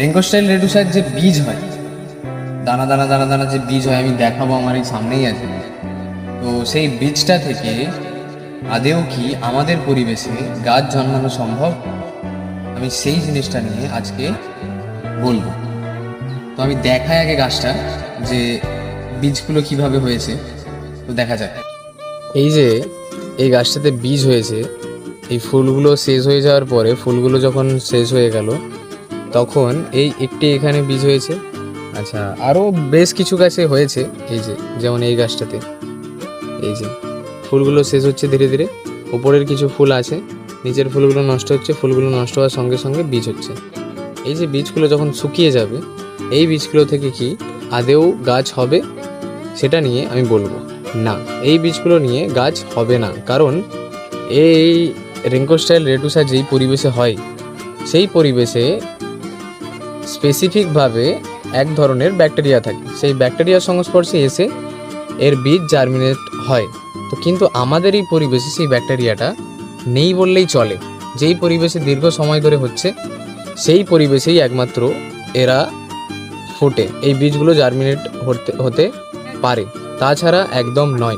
রেঙ্কো style রেডুসার যে বীজ হয়, দানা দানা দানা দানা যে বীজ হয়, আমি দেখাবো আমার এই সামনেই আছে। তো সেই বীজটা থেকে আদেও কি আমাদের পরিবেশে গাছ জন্মানো সম্ভব? আমি সেই জিনিসটা নিয়ে আজকে বলব। তো আমি দেখাই আগে গাছটা যে বীজগুলো কীভাবে হয়েছে, তো দেখা যাক। এই যে এই গাছটাতে বীজ হয়েছে, এই ফুলগুলো শেষ হয়ে যাওয়ার পরে ফুলগুলো যখন শেষ হয়ে গেল তখন এই একটি এখানে বীজ হয়েছে। আচ্ছা আরও বেশ কিছু গাছে হয়েছে, এই যে, যেমন এই গাছটাতে। এই যে, ফুলগুলো শেষ হচ্ছে ধীরে ধীরে। উপরের কিছু ফুল আছে, নিচের ফুলগুলো নষ্ট হচ্ছে, ফুলগুলো নষ্ট হওয়ার সঙ্গে সঙ্গে বীজ হচ্ছে। এই যে বীজগুলো যখন শুকিয়ে যাবে, এই বীজগুলো থেকে কি আদেও গাছ হবে? সেটা নিয়ে আমি বলব, না। এই বীজগুলো নিয়ে গাছ হবে না, কারণ এই রেঙ্কো স্টাইল রেটুসা যেই পরিবেশে হয়, সেই পরিবেশে স্পেসিফিকভাবে এক ধরনের ব্যাকটেরিয়া থাকে। সেই ব্যাকটেরিয়ার সংস্পর্শে এসে এর বীজ জার্মিনেট হয়। তো কিন্তু আমাদের এই পরিবেশে সেই ব্যাকটেরিয়াটা নেই বললেই চলে। যেই পরিবেশে দীর্ঘ সময় ধরে হচ্ছে, সেই পরিবেশেই একমাত্র এরা ফোটে। এই বীজগুলো জার্মিনেট হতে হতে পারে। তাছাড়া একদম নয়।